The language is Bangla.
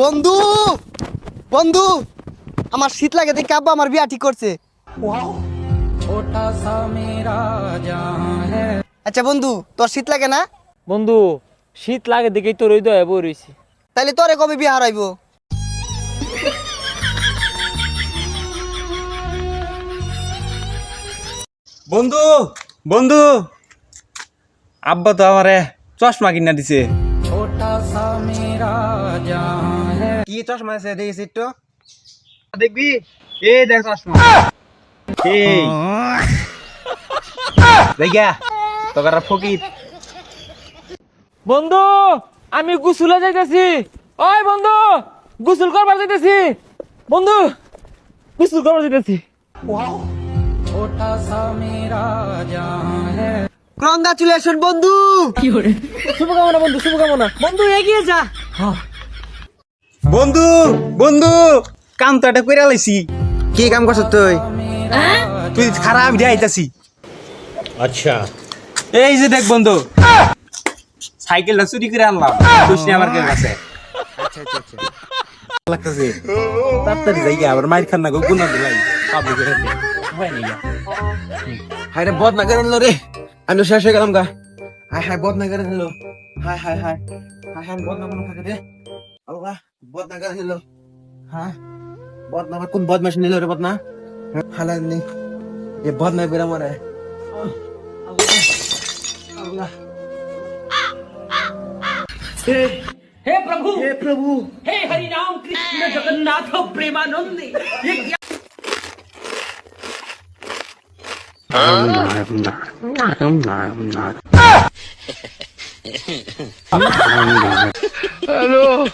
বন্ধু বন্ধু আমার শীত লাগে দেখে আব্বা আমার বিয়া ঠিক করছে। আচ্ছা বন্ধু তোর শীত লাগে না? বন্ধু শীত লাগে দেখেই তোর ওই দয়া বই রয়েছে তাইলে তোরে কবে বিয়া হারাইবো? বন্ধু বন্ধু। আব্বা তো আমারে চশমা কিনা দিছে। কি চশমা আছে দেখিস একটু? দেখবি? এ দেখ চশমা। এই দেখিয়া তোকার ফকির। বন্ধু আমি গোসলে যাইতেছি। ওই বন্ধু গোসল করবার যাইতেছি। বন্ধু গোসল করবার যাইতেছি। কংগ্রাচুলেশন বন্ধু! শুভকামনা বন্ধু শুভকামনা। বন্ধু এগিয়ে যা। বন্ধু বন্ধু! কাম তো একটা করে লাইছি। কি কাম করছ তুই? তুই খারাপ আমি আইতাছি। আচ্ছা। এই যে দেখ বন্ধু। সাইকেলটা চুরি করে আনলাম। খুশি আমার কাছে। আচ্ছা আচ্ছা আচ্ছা। লাগতেছে। তাড়াতাড়ি যাই গিয়া, আবার মাইর খান না গো গুনা দিলাই। পাবলিক এর হাতে। হয় না ইয়া। হায় রে বদ না করে রে। আমি তো শেষ হয়ে গেলাম গা হাই হাই বদ না করে ফেললো hi hi hi hi hi বদ না থাকে রে আল্লাহ বদ না করে ফেললো হ্যাঁ বদ না কোন বদমাশ নিল রে বদ না হালাল নেই ये बहुत मैं बेरा मरा है हे हे प्रभु हे प्रभु हे हरि राम कृष्ण जगन्नाथ प्रेमानंद ये क्या Hello.